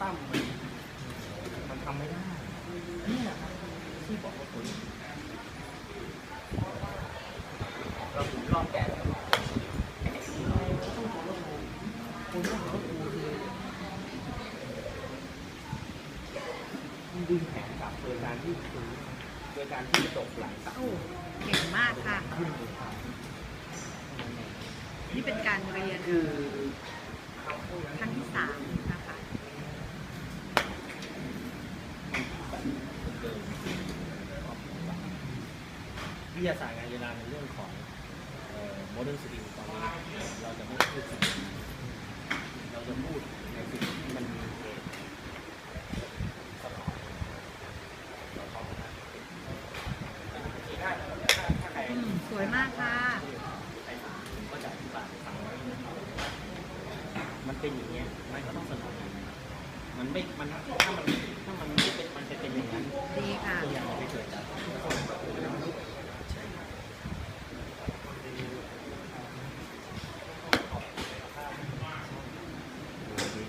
ตั้มมันมันทำไม่ได้นี่แหละครับที่บอกว่าคุณเราถึงรอบแก่แล้วคุณต้องรถกูคือมันดึงแขนกลับโดยการที่คือโดยการที่ตกหลังตั้งโอ้เก่งมากค่ะ นี่เป็นการเรียนคือครั้งที่สามนะคะ วิทยาศาสตร์การกีฬาในเรื่องของโมเดิร์นสตรีมตอนนี้เราจะไม่พูดสิ่งเราจะพูดในสิ่งที่มันมีเหตุสมองถ้าถ้าถ้าใครอืมสวยมากค่ะก็จะอธิบายฟังมันเป็นอย่างเงี้ยมันก็ต้องสนุกมันไม่ มันถ้ามันถ้ามันไม่เป็นมันจะเป็นอย่างนั้นดีค่ะ ตัวอย่างมันไม่เกิดจากใช่ครับ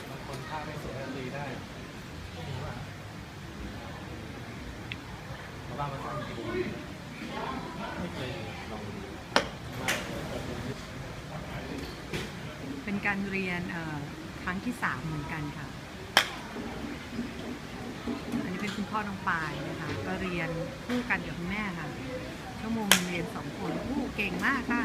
บางคนภาพไม่สวยก็ดีได้ เพราะว่ามันสั้นจริงไม่เคยลองเป็นการเรียนครั้งที่สามเหมือนกันค่ะ อันนี้เป็นคุณพ่อน้องปายนะคะ ก็เรียนคู่กันกับคุณแม่ค่ะ ชั่วโมงเรียนสองคนอู้เก่งมากค่ะ